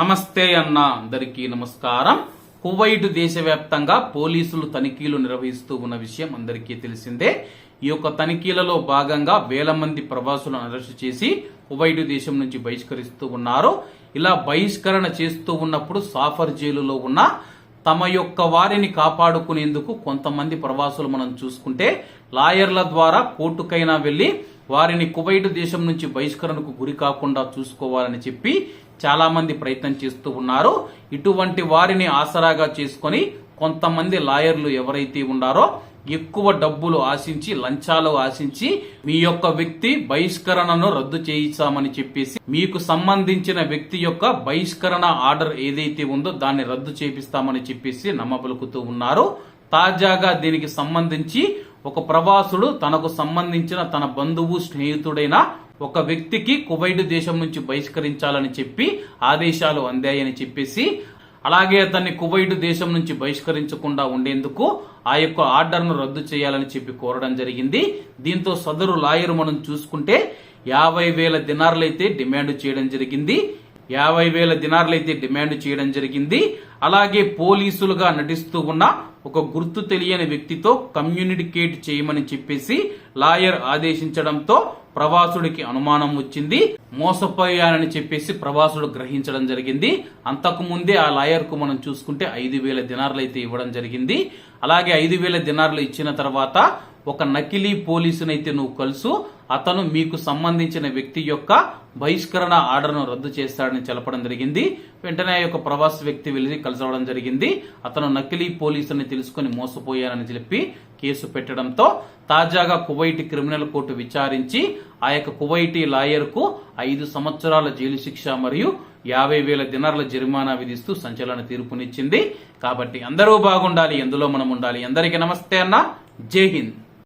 నమస్తే అన్న అందరికీ నమస్కారం. కువైట్ దేశవ్యాప్తంగా పోలీసులు తనిఖీలు నిర్వహిస్తూ ఉన్న విషయం అందరికీ తెలిసిందే. ఈ యొక్క తనిఖీలలో భాగంగా వేల మంది ప్రవాసులను అరెస్టు చేసి కువైట్ దేశం నుంచి బహిష్కరిస్తూ ఉన్నారు. ఇలా బహిష్కరణ చేస్తూ ఉన్నప్పుడు సాఫర్ జైలులో ఉన్న తమ యొక్క వారిని కాపాడుకునేందుకు కొంతమంది ప్రవాసులు మనం చూసుకుంటే లాయర్ల ద్వారా కోర్టుకైనా వెళ్ళి వారిని కువైట్ దేశం నుంచి బహిష్కరణకు గురి కాకుండా చూసుకోవాలని చెప్పి చాలా మంది ప్రయత్నం చేస్తూ ఉన్నారు. ఇటువంటి వారిని ఆసరాగా చేసుకొని కొంతమంది లాయర్లు ఎవరైతే ఉన్నారో ఎక్కువ డబ్బులు ఆశించి లంచాలు ఆశించి మీ యొక్క వ్యక్తి బహిష్కరణను రద్దు చేయించామని చెప్పేసి మీకు సంబంధించిన వ్యక్తి యొక్క బహిష్కరణ ఆర్డర్ ఏదైతే ఉందో దాన్ని రద్దు చేపిస్తామని చెప్పేసి నమ్మబలుకుతూ ఉన్నారు. తాజాగా దీనికి సంబంధించి ఒక ప్రవాసుడు తనకు సంబంధించిన తన బంధువు స్నేహితుడైన ఒక వ్యక్తికి కువైట్ దేశం నుంచి బహిష్కరించాలని చెప్పి ఆదేశాలు అందాయని చెప్పేసి అలాగే అతన్ని కువైట్ దేశం నుంచి బహిష్కరించకుండా ఉండేందుకు ఆ యొక్క ఆర్డర్ను రద్దు చేయాలని చెప్పి కోరడం జరిగింది. దీంతో సదరు లాయర్ మనం చూసుకుంటే యాభై వేల దినార్లైతే డిమాండ్ చేయడం జరిగింది. యాభై వేల దినార్లైతే డిమాండ్ చేయడం జరిగింది. అలాగే పోలీసులుగా నటిస్తూ ఉన్న ఒక గుర్తు తెలియని వ్యక్తితో కమ్యూనికేట్ చేయమని చెప్పేసి లాయర్ ఆదేశించడంతో ప్రవాసుడికి అనుమానం వచ్చింది మోసపోయానని చెప్పేసి ప్రవాసుడు గ్రహించడం జరిగింది. అంతకు ముందే ఆ లాయర్కు మనం చూసుకుంటే ఐదు వేల దినార్లు అయితే ఇవ్వడం జరిగింది. అలాగే ఐదు వేల దినార్లు ఇచ్చిన తర్వాత ఒక నకిలీ పోలీసునైతే నువ్వు కలుసు అతను మీకు సంబంధించిన వ్యక్తి యొక్క బహిష్కరణ ఆర్డర్ను రద్దు చేస్తాడని తెలపడం జరిగింది. వెంటనే ఆ యొక్క ప్రవాస వ్యక్తి వెళ్ళి కలిసవడం జరిగింది. అతను నకిలీ పోలీసుని తెలుసుకుని మోసపోయానని చెప్పి కేసు పెట్టడంతో తాజాగా కువైట్ క్రిమినల్ కోర్టు విచారించి ఆ యొక్క కువైటీ లాయర్కు ఐదు సంవత్సరాల జైలు శిక్ష మరియు యాభై వేల దినార్ల జరిమానా విధిస్తూ సంచలన తీర్పునిచ్చింది. కాబట్టి అందరూ బాగుండాలి ఎందులో మనం ఉండాలి. అందరికీ నమస్తే అన్న. జై హింద్.